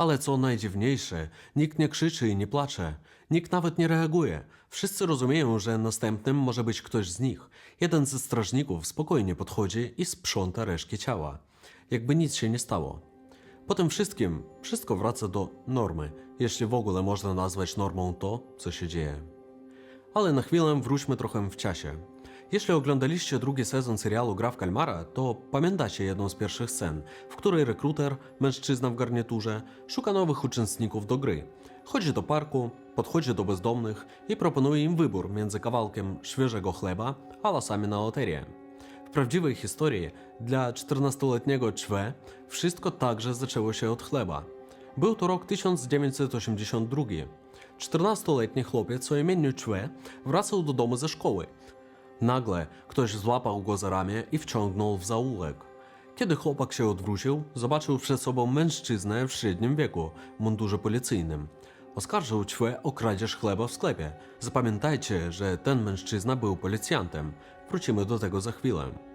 Ale co najdziwniejsze, nikt nie krzyczy i nie placze, nikt nawet nie reaguje. Wszyscy rozumieją, że następnym może być ktoś z nich. Jeden ze strażników spokojnie podchodzi i sprząta resztki ciała, jakby nic się nie stało. Po tym wszystkim wszystko wraca do normy, jeśli w ogóle można nazwać normą to, co się dzieje. Ale na chwilę wróćmy trochę w czasie. Jeśli oglądaliście drugi sezon serialu Gra w Kalmara, to pamiętacie jedną z pierwszych scen, w której rekruter, mężczyzna w garniturze, szuka nowych uczestników do gry. Chodzi do parku, podchodzi do bezdomnych i proponuje im wybór między kawałkiem świeżego chleba a lasami na loterię. W prawdziwej historii dla 14-letniego Czwe wszystko także zaczęło się od chleba. Był to rok 1982. 14-letni chłopiec o imieniu Czwe wracał do domu ze szkoły. Nagle ktoś złapał go za ramię i wciągnął w zaułek. Kiedy chłopak się odwrócił, zobaczył przed sobą mężczyznę w średnim wieku, w mundurze policyjnym. Oskarżył Ćwę o kradzież chleba w sklepie. Zapamiętajcie, że ten mężczyzna był policjantem. Wrócimy do tego za chwilę.